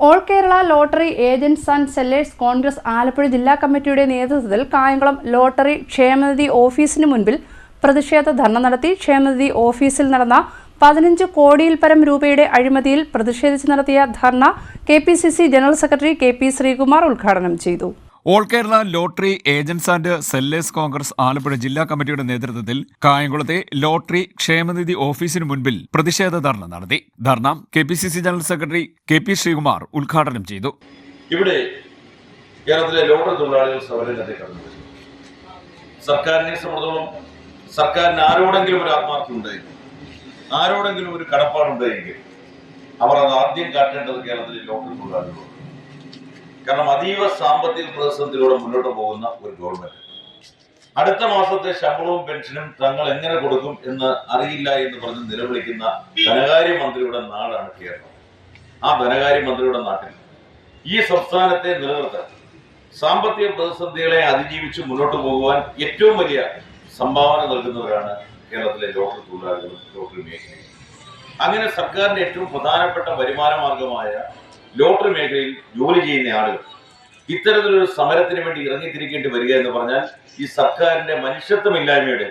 All Kerala lottery agents and sellers Congress Alappuzha ജില്ലാ കമ്മിറ്റിയുടെ നേതൃത്വത്തിൽ കായംകുളം ലോട്ടറി ക്ഷേമനിധി ഓഫീസിന് മുൻപിൽ പ്രതിഷേധ ധർണ നടത്തി ക്ഷേമനിധി ഓഫീസിൽ നടന്ന പതിനഞ്ച് കോടിയിൽ പരം രൂപയുടെ അഴിമതിയിൽ പ്രതിഷേധിച്ച് നടത്തിയ dharna K general secretary K Sreekumar ഉദ്ഘാടനം ചെയ്തു. All Kerala lottery agents and sellers Congress Alappuzha ജില്ലാ കമ്മിറ്റിയുടെ നേതൃത്വത്തിൽ കായംകുളത്തെ ലോട്ടറി ക്ഷേമനിധി ഓഫീസിന് മുൻപിൽ പ്രതിഷേധ ധർണ നടത്തി. Dharna K P C C general secretary K P Sreekumar ഉദ്ഘാടനം ചെയ്തു. ഇവിടെ കേരളത്തിലെ ലോട്ടറി തൊഴിലാളികൾ സമരരംഗത്തെ കടന്നു സർക്കാരിനെ സംബന്ധിച്ചോളം സർക്കാരിന് ആരോടെങ്കിലും ഒരു ആത്മാർത്ഥം ഉണ്ടായിരുന്നു ആരോടെങ്കിലും ഒരു കടപ്പാടുണ്ടെങ്കിൽ അവർ അത് ആദ്യം കാട്ടേണ്ടത് കേരളത്തിലെ ലോട്ടറി തൊഴിലാളികളോട് കാരണം അതീവ സാമ്പത്തിക പ്രതിസന്ധിയിലൂടെ മുന്നോട്ട് പോകുന്ന ഒരു ഗവൺമെന്റ് അടുത്ത മാസത്തെ ശമ്പളവും പെൻഷനും തങ്ങൾ എങ്ങനെ കൊടുക്കും എന്ന് അറിയില്ല എന്ന് പറഞ്ഞ് നിലവിളിക്കുന്ന ധനകാര്യ മന്ത്രിയുടെ നാടാണ് കേരളം. ആ ധനകാര്യ മന്ത്രിയുടെ നാട്ടിൽ ഈ സംസ്ഥാനത്തെ നിലനിർത്താൻ സാമ്പത്തിക പ്രതിസന്ധികളെ അതിജീവിച്ച് മുന്നോട്ട് പോകുവാൻ ഏറ്റവും വലിയ സംഭാവന നൽകുന്നവരാണ് കേരളത്തിലെ ലോട്ടറി തൊഴിലാളികളും ലോട്ടറി മേഖലയും. അങ്ങനെ സർക്കാരിന്റെ ഏറ്റവും പ്രധാനപ്പെട്ട വരുമാന മാർഗമായ ലോട്ടറി മേഖലയിൽ ജോലി ചെയ്യുന്ന ആളുകൾ ഇത്തരത്തിലൊരു സമരത്തിന് വേണ്ടി ഇറങ്ങിത്തിരിക്കേണ്ടി വരിക എന്ന് പറഞ്ഞാൽ ഈ സർക്കാരിന്റെ മനുഷ്യത്വമില്ലായ്മയുടെ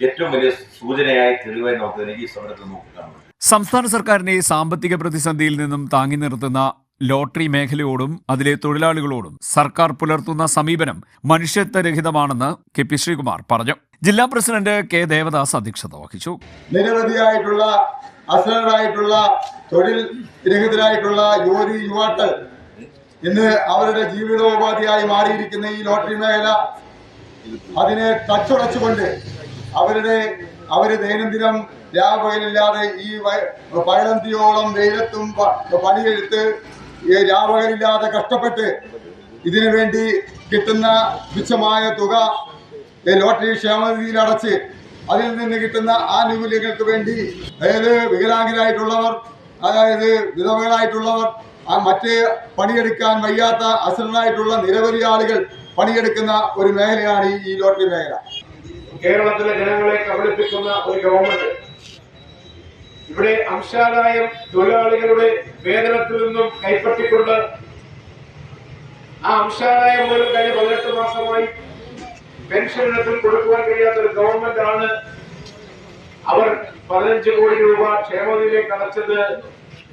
ഏറ്റവും വലിയ സൂചനയായി തെളിവായി നമുക്ക് ഈ സമരത്തിൽ പറ്റും. സംസ്ഥാന സർക്കാരിനെ സാമ്പത്തിക പ്രതിസന്ധിയിൽ നിന്നും താങ്ങി നിർത്തുന്ന ലോട്ടറി മേഖലയോടും അതിലെ തൊഴിലാളികളോടും സർക്കാർ പുലർത്തുന്ന സമീപനം മനുഷ്യത്വരഹിതമാണെന്ന് കെ പി ശ്രീകുമാർ പറഞ്ഞു. ജില്ലാ പ്രസിഡന്റ് കെ ദേവദാസ് അധ്യക്ഷത വഹിച്ചു. നിരവധിയായിട്ടുള്ള അസലരായിട്ടുള്ള തൊഴിൽ രഹിതരായിട്ടുള്ള യുവതി യുവാക്കൾ ഇന്ന് അവരുടെ ജീവിതോപാധിയായി മാറിയിരിക്കുന്ന ഈ ലോട്ടറി മേഖല അതിനെ തച്ചുടച്ചുകൊണ്ട് അവരുടെ അവർ ദൈനംദിനം രാപകലില്ലാതെ ഈ പഴന്തിയോളം വെയിലത്തും പണിയെടുത്ത് രാപകലില്ലാതെ കഷ്ടപ്പെട്ട് ഇതിനു വേണ്ടി കിട്ടുന്ന തുച്ഛമായ തുക ലോട്ടറി ക്ഷേമനിധിയിൽ അടച്ച് അതിൽ നിന്ന് കിട്ടുന്ന ആനുകൂല്യങ്ങൾക്ക് വേണ്ടി അതായത് വികലാംഗരായിട്ടുള്ളവർ അതായത് വിധവകളായിട്ടുള്ളവർ ആ മറ്റ് പണിയെടുക്കാൻ വയ്യാത്ത അസുരനായിട്ടുള്ള നിരവധി ആളുകൾ പണിയെടുക്കുന്ന ഒരു മേഖലയാണ് ഈ- ലോട്ടറി മേഖല. കേരളത്തിലെ ജനങ്ങളെ കബളിപ്പിക്കുന്ന ഒരു ഗവൺമെന്റ് ഇവിടെ അംശാദായം തൊഴിലാളികളുടെ വേതനത്തിൽ നിന്നും കൈപ്പറ്റിക്കൊണ്ട് ആ അംശാദായം പോലും കഴിഞ്ഞ പതിനെട്ട് മാസമായി പെൻഷൻ ഇനത്തിൽ കൊടുക്കുവാൻ കഴിയാത്ത ഒരു ഗവൺമെന്റ് ആണ് അവർ പതിനഞ്ച് കോടി രൂപ ക്ഷേമനിധിയിലേക്ക് അടച്ചത്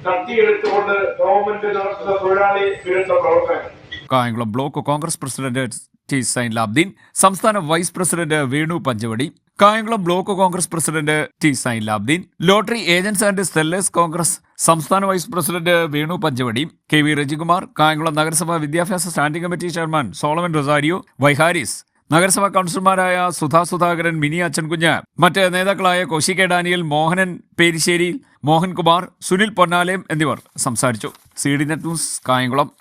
തട്ടിയെടുത്തുകൊണ്ട് ഗവൺമെന്റ് നടത്തുന്ന തൊഴിലാളി വിരുദ്ധ പ്രവർത്തനം Kayamkulam block Congress president T Zain Labdeen സംസ്ഥാന vice president Venu Panchavadi Kayamkulam block Congress president T Zain Labdeen lottery agents and sellers Congress സംസ്ഥാന vice president Venu Panchavadi K V Rajikumar Kayamkulam നഗരസഭാ വിദ്യാഭ്യാസ standing committee chairman Solomon Rosario വൈഹാരിസ് നഗരസഭാ കൗൺസിലർമാരായ സുധാ സുധാകരൻ മിനി അച്ഛൻകുഞ്ഞ് മറ്റ് നേതാക്കളായ Koshy K Daniel Mohanan Perissery Mohankumar Sunil Ponnalayam എന്നിവർ സംസാരിച്ചു. C D net news Kayamkulam.